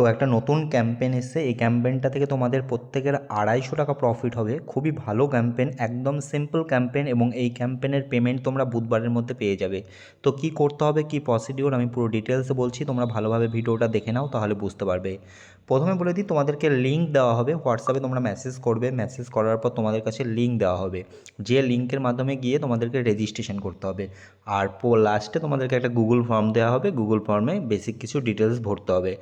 তো একটা নতুন ক্যাম্পেন এসছে। এই ক্যাম্পেনটা থেকে তোমাদের প্রত্যেকের আড়াইশো টাকা প্রফিট হবে। খুবই ভালো ক্যাম্পেন একদম সিম্পল ক্যাম্পেন এবং এই ক্যাম্পেনের পেমেন্ট তোমরা বুধবারের মধ্যে পেয়ে যাবে। তো কি করতে হবে, কি প্রসিডিওর আমি পুরো ডিটেলসে বলছি। তোমরা ভালোভাবে ভিডিওটা দেখে নাও, তাহলে বুঝতে পারবে। প্রথমে বলে দিই, তোমাদেরকে লিঙ্ক দেওয়া হবে। হোয়াটসঅ্যাপে তোমরা মেসেজ করবে। মেসেজ করার পর তোমাদের কাছে লিঙ্ক দেওয়া হবে। যে লিঙ্কের মাধ্যমে গিয়ে তোমাদেরকে রেজিস্ট্রেশন করতে হবে। আর পো লাস্টে তোমাদেরকে একটা গুগল ফর্ম দেওয়া হবে। গুগল ফর্মে বেসিক কিছু ডিটেলস ভরতে হবে।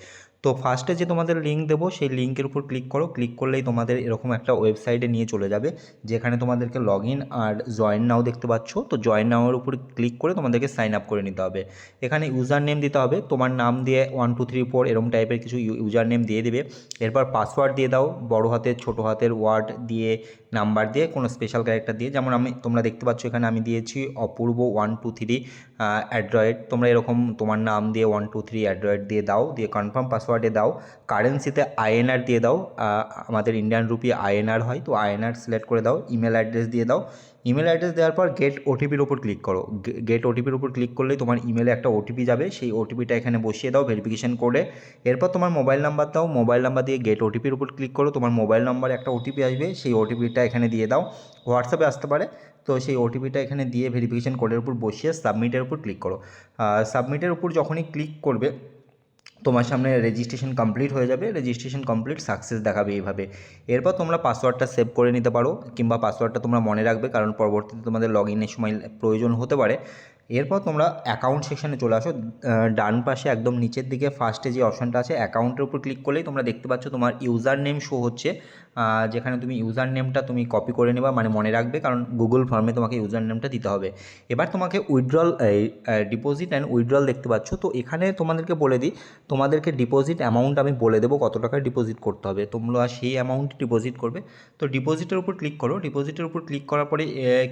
তো ফার্স্টে যে তোমাদের লিঙ্ক দেবো, সেই লিঙ্কের উপর ক্লিক করো। ক্লিক করলেই তোমাদের এরকম একটা ওয়েবসাইটে নিয়ে চলে যাবে, যেখানে তোমাদেরকে লগ ইন আর জয়েন নাও দেখতে পাচ্ছ। তো জয়েন নাওয়ের উপর ক্লিক করে তোমাদেরকে সাইন আপ করে নিতে হবে। এখানে ইউজার নেম দিতে হবে, তোমার নাম দিয়ে ওয়ান টু থ্রি ফোর এরকম টাইপের কিছু ইউজার নেম দিয়ে দেবে। এরপর পাসওয়ার্ড দিয়ে দাও, বড় হাতের, ছোট হাতের ওয়ার্ড দিয়ে নাম্বার দিয়ে, কোনো স্পেশাল ক্যারেক্টার দিয়ে। যেমন আমি, তোমরা দেখতে পাচ্ছ এখানে আমি দিয়েছি অপূর্ব ওয়ান টু থ্রি অ্যাড্রয়েড তোমরা এরকম তোমার নাম দিয়ে ওয়ান টু থ্রি অ্যাড্রয়েড দিয়ে দাও, দিয়ে কনফার্ম পাসওয়ার্ডে দাও কারেন্সিতে আইএনআর দিয়ে দাও আমাদের ইন্ডিয়ান রুপি আইএনআর হয়, তো আইএনআর সিলেক্ট করে দাও ইমেল অ্যাড্রেস দিয়ে দাও ইমেল অ্যাড্রেস দেওয়ার পর গেট ওটিপির ওপর ক্লিক করো গেট ওটিপির ওপর ক্লিক করলেই তোমার ইমেলে একটা ওটিপি যাবে, সেই ওটিপিটা এখানে বসিয়ে দাও ভেরিফিকেশন করে এরপর তোমার মোবাইল নাম্বার দাও মোবাইল নাম্বার দিয়ে গেট ওটিপির উপর ক্লিক করো, তোমার মোবাইল নাম্বারে একটা ওটিপি আসবে, সেই ওটিপিটা এখানে দিয়ে দাও, হোয়াটসঅ্যাপে আসতে পারে, তো সেই ওটিপিটা এখানে দিয়ে ভেরিফিকেশন কোডের উপর বসিয়ে সাবমিটের উপর ক্লিক করো সাবমিটের উপর যখনই ক্লিক করবে তোমার সামনে রেজিস্ট্রেশন কমপ্লিট হয়ে যাবে রেজিস্ট্রেশন কমপ্লিট সাকসেস দেখাবে এইভাবে। এরপর তোমরা পাসওয়ার্ডটা সেভ করে নিতে পারো, কিংবা পাসওয়ার্ডটা তোমরা মনে রাখবে, কারণ পরবর্তীতে তোমাদের লগ ইনের সময় প্রয়োজন হতে পারে। এরপর তোমরা অ্যাকাউন্ট সেকশানে চলে আসো ডান পাশে একদম নিচের দিকে ফার্স্টে যে অপশানটা আছে অ্যাকাউন্টের উপর ক্লিক করলেই তোমরা দেখতে পাচ্ছ তোমার ইউজার নেম শো হচ্ছে। যেখানে তুমি ইউজার নেমটা তুমি কপি করে নেবা মানে মনে রাখবে, কারণ গুগল ফর্মে তোমাকে ইউজার নেমটা দিতে হবে। এবার তোমাকে উইথড্রল ডিপোজিট অ্যান্ড উইথড্রল দেখতে পাচ্ছ। তো এখানে তোমাদেরকে বলে দিই, তোমাদেরকে ডিপোজিট অ্যামাউন্ট আমি বলে দেবো কত টাকা ডিপোজিট করতে হবে। তোমরা সেই অ্যামাউন্ট ডিপোজিট করবে। তো ডিপোজিটের উপর ক্লিক করো। ডিপোজিটের উপর ক্লিক করার পরে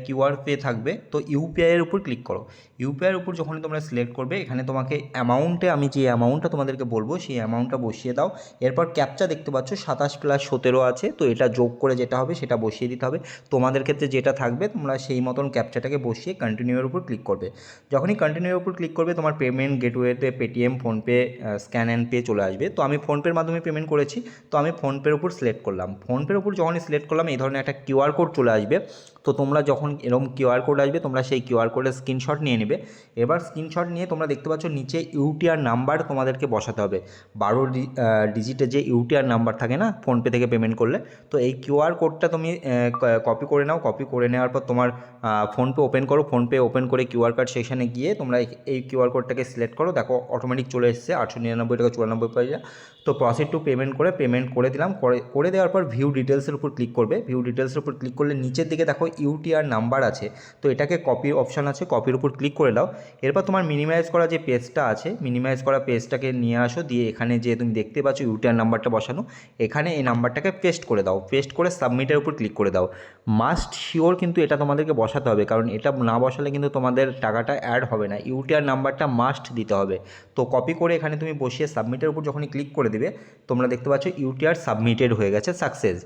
কিউআর পে থাকবে। তো ইউপিআইয়ের উপর ক্লিক করো। ইউপিআইয়ের উপর যখন তোমরা সিলেক্ট করবে, এখানে তোমাকে অ্যামাউন্টে আমি যে অ্যামাউন্টটা তোমাদেরকে বলব, সেই অ্যামাউন্টটা বসিয়ে দাও। এরপর ক্যাপচা দেখতে পাচ্ছ, সাতাশ প্লাস সতেরো আছে। তো এটা যোগ করে যেটা হবে সেটা বসিয়ে দিতে হবে। তোমাদের ক্ষেত্রে যেটা থাকবে, তোমরা সেই মতন ক্যাপচাটাকে বসিয়ে কন্টিনিউয়ের উপর ক্লিক করবে। যখনই কন্টিনিউয়ের উপর ক্লিক করবে, তোমার payment গেটওয়েতে Paytm PhonePe scan and pay চলে আসবে। তো আমি ফোনপের মাধ্যমে পেমেন্ট করেছি। তো আমি ফোনপের উপর সিলেক্ট করলাম। ফোনপের উপর যখনই সিলেক্ট করলাম, এই ধরনের একটা কিউআর কোড চলে আসবে। তো তোমরা যখন এরকম কিউআর কোড আসবে, তোমরা সেই কিউআর কোডের স্ক্রিনশট নিয়ে নেবে। এবার স্ক্রিনশট নিয়ে তোমরা দেখতে পাচ্ছ, নিচে ইউটিআর নাম্বার তোমাদেরকে বসাতে হবে। বারো ডিজিটের যে ইউটিআর নাম্বার থাকে না ফোনপে থেকে পেমেন্ট করলে তো এই কিউআর কোডটা তুমি কপি করে নাও। কপি করে নেওয়ার পর তোমার ফোনপে ওপেন করো। ফোনপে ওপেন করে কিউআর কার্ড সেখানে গিয়ে তোমরা এই- এই কিউআর কোডটাকে সিলেক্ট করো। দেখো অটোমেটিক চলে এসেছে। আটশো নিরানব্বই টাকা চুরানব্বই পয়সা তো প্রসিড টু পেমেন্ট করে পেমেন্ট করে দিলাম। করে করে দেওয়ার পর ভিউ ডিটেলসের উপর ক্লিক করবে। ভিউ ডিটেলসের উপর ক্লিক করলে নিচের দিকে দেখো ইউটিআর নাম্বার আছে। তো এটাকে কপির অপশান আছে। কপির উপর ক্লিক করে দাও। এরপর তোমার মিনিমাইজ করা যে পেজটা আছে মিনিমাইজ করা পেজটাকে নিয়ে আসো। দিয়ে এখানে যে তুমি দেখতে পাচ্ছ ইউটিআর নাম্বারটা বসানো। এখানে এই নাম্বারটাকে পেস্ট করে দাও পেস্ট করে সাবমিটের উপর ক্লিক করে দাও। মাস্ট শিওর কিন্তু এটা তোমাদেরকে বসাতে হবে, কারণ এটা না বসালে কিন্তু তোমাদের টাকাটা অ্যাড হবে না। ইউটিআর নাম্বারটা মাস্ট দিতে হবে। তো কপি করে এখানে তুমি বসিয়ে সাবমিটের উপর যখনই ক্লিক করে দেবে, তোমরা দেখতে পাচ্ছ ইউটিআর সাবমিটেড হয়ে গেছে সাকসেস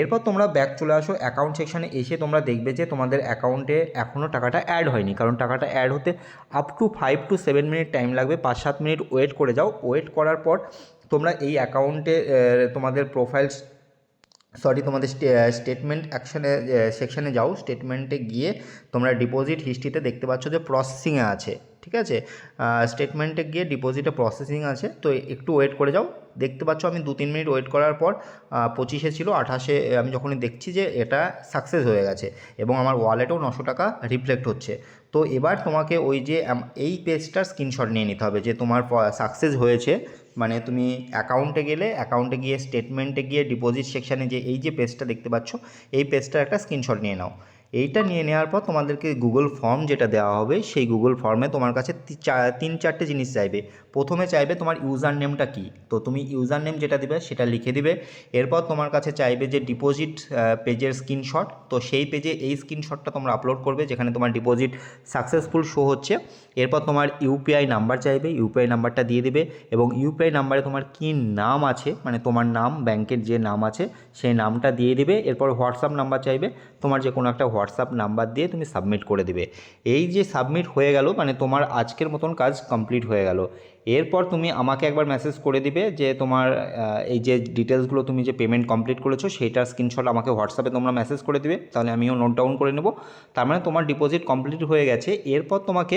এরপর তোমরা ব্যাক চলে আসো অ্যাকাউন্ট সেকশানে এসে তোমরা দেখবে যে তোমাদের অ্যাকাউন্টে এখনও টাকাটা অ্যাড হয়নি। কারণ টাকাটা অ্যাড হতে up to five to seven minute time লাগবে, পাঁচ সাত মিনিট ওয়েট করে যাও। ওয়েট করার পর তোমরা এই অ্যাকাউন্টে তোমাদের প্রোফাইল সরি, তোমাদের স্টেটমেন্ট অ্যাকশানে সেকশানে যাও। স্টেটমেন্টে গিয়ে তোমরা ডিপোজিট হিস্ট্রিতে দেখতে পাচ্ছ যে প্রসেসিংয়ে আছে, ঠিক আছে? স্টেটমেন্টে গিয়ে ডিপোজিটে প্রসেসিং আছে। তো একটু ওয়েট করে যাও। দেখতে পাচ্ছ আমি দু তিন মিনিট ওয়েট করার পর পঁচিশে ছিল, আঠাশে আমি যখনই দেখছি যে এটা সাকসেস হয়ে গেছে এবং আমার ওয়ালেটেও নশো টাকা রিফ্লেক্ট হচ্ছে। তো এবার তোমাকে ওই যে এই পেজটার স্ক্রিনশট নিয়ে নিতে হবে যে তোমার সাকসেস হয়েছে। মানে তুমি অ্যাকাউন্টে গেলে অ্যাকাউন্টে গিয়ে স্টেটমেন্টে গিয়ে ডিপোজিট সেকশানে যে এই যে পেজটা দেখতে পাচ্ছ, এই পেজটার একটা স্ক্রিনশট নিয়ে নাও। এইটা নিয়ে নেওয়ার পর তোমাদেরকে গুগল ফর্ম যেটা দেওয়া হবে, সেই গুগল ফর্মে তোমার কাছে তিন চারটে জিনিস চাইবে। প্রথমে চাইবে তোমার ইউজার নেমটা কী? তো তুমি ইউজার নেম যেটা দিবে সেটা লিখে দিবে। এরপর তোমার কাছে চাইবে যে ডিপোজিট পেজের স্ক্রিনশট তো সেই পেজে এই স্ক্রিনশটটা তোমরা আপলোড করবে, যেখানে তোমার ডিপোজিট সাকসেসফুল শো হচ্ছে। এরপর তোমার ইউপিআই নাম্বার চাইবে ইউপিআই নাম্বারটা দিয়ে দিবে এবং ইউপিআই নাম্বারে তোমার কী নাম আছে মানে তোমার নাম, ব্যাংকের যে নাম আছে, সেই নামটা দিয়ে দিবে। এরপর হোয়াটসঅ্যাপ নাম্বার চাইবে, তোমার যে কোনো একটা হোয়াটসঅ্যাপ নাম্বার দিয়ে তুমি সাবমিট করে দিবে। এই যে সাবমিট হয়ে গেল মানে তোমার আজকের মতন কাজ কমপ্লিট হয়ে গেল। এরপর তুমি আমাকে একবার মেসেজ করে দিবে যে তোমার এই যে ডিটেলসগুলো তুমি যে পেমেন্ট কমপ্লিট করেছ সেইটার স্ক্রিনশট আমাকে হোয়াটসঅ্যাপে তোমরা মেসেজ করে দিবে, তাহলে আমিও নোট ডাউন করে নেব। তার মানে তোমার ডিপোজিট কমপ্লিট হয়ে গেছে। এরপর তোমাকে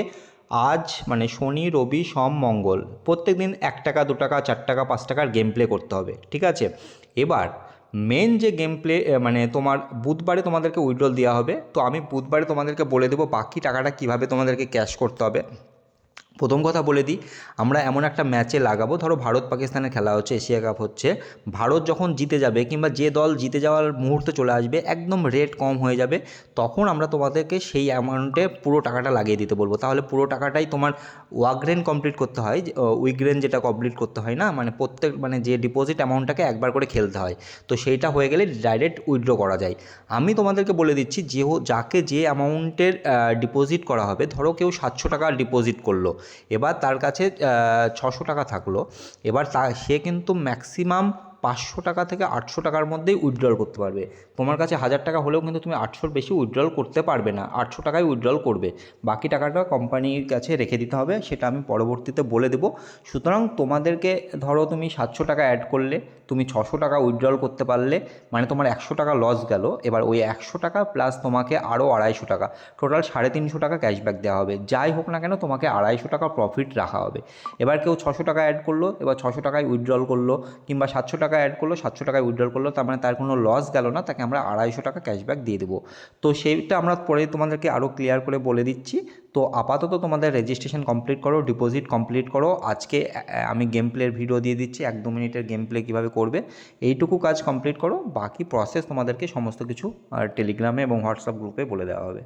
আজ মানে শনি, রবি, সোম, মঙ্গল প্রত্যেক দিন এক টাকা, দু টাকা, চার টাকা, পাঁচ টাকার গেম প্লে করতে হবে, ঠিক আছে? এবার মেন যে গেম প্লে মানে তোমার বুধবারে তোমাদেরকে উইড্রল দেওয়া হবে। তো আমি বুধবারে তোমাদেরকে বলে দেবো বাকি টাকাটা কীভাবে তোমাদেরকে ক্যাশ করতে হবে। প্রথম কথা বলে দিই, আমরা এমন একটা ম্যাচে লাগাবো, ধরো ভারত পাকিস্তানের খেলা হচ্ছে, এশিয়া কাপ হচ্ছে, ভারত যখন জিতে যাবে কিংবা যে দল জিতে যাওয়ার মুহূর্তে চলে আসবে, একদম রেট কম হয়ে যাবে, তখন আমরা তোমাদেরকে সেই অ্যামাউন্টে পুরো টাকাটা লাগিয়ে দিতে বলব। তাহলে পুরো টাকাটাই তোমার ওয়াগ্রেন কমপ্লিট করতে হয় উইগ্রেন যেটা কমপ্লিট করতে হয় না মানে প্রত্যেক মানে যে ডিপোজিট অ্যামাউন্টটাকে একবার করে খেলতে হয়, তো সেইটা হয়ে গেলে ডাইরেক্ট উইথড্র করা যায়। আমি তোমাদেরকে বলে দিচ্ছি, যে যাকে যে অ্যামাউন্টের ডিপোজিট করা হবে, ধরো কেউ সাতশো টাকা ডিপোজিট করল এবার তার কাছে ছশো টাকা থাকল। এবার তা সে কিন্তু ম্যাক্সিমাম পাঁচশো টাকা থেকে আটশো টাকার মধ্যেই উইথড্রল করতে পারবে। তোমার কাছে হাজার টাকা হলেও কিন্তু তুমি আটশোর বেশি উইথড্রল করতে পারবে না। আটশো টাকায় উইথড্রল করবে। বাকি টাকাটা কোম্পানির কাছে রেখে দিতে হবে, সেটা আমি পরবর্তীতে বলে দেবো। সুতরাং তোমাদেরকে ধরো তুমি সাতশো টাকা অ্যাড করলে, তুমি ছশো টাকা উইথড্রল করতে পারলে মানে তোমার একশো টাকা লস গেল, এবার ওই একশো টাকা প্লাস তোমাকে আরও আড়াইশো টাকা টোটাল সাড়ে তিনশো টাকা ক্যাশব্যাক দেওয়া হবে। যাই হোক না কেন, তোমাকে আড়াইশো টাকা প্রফিট রাখা হবে। এবার কেউ ছশো টাকা অ্যাড করল, এবার ছশো টাকায় উইথড্রল করল, কিংবা সাতশো টাকা অ্যাড করল, সাতশো টাকায় উইথড্রল করল, তার মানে তার কোনো লস গেল না, তাকে আমরা আড়াইশো টাকা ক্যাশব্যাক দিয়ে দেবো। তো সেইটা আমরা পরে তোমাদেরকে আরও ক্লিয়ার করে বলে দিচ্ছি। তো আপাতত তোমাদের রেজিস্ট্রেশন কমপ্লিট করো ডিপোজিট কমপ্লিট করো। আজকে আমি গেম প্লের ভিডিও দিয়ে দিচ্ছি, এক দু মিনিটের গেম প্লে কীভাবে করবে। এইটুকু কাজ কমপ্লিট করো, বাকি প্রসেস তোমাদেরকে সমস্ত কিছু টেলিগ্রামে এবং হোয়াটসঅ্যাপ গ্রুপে বলে দেওয়া হবে।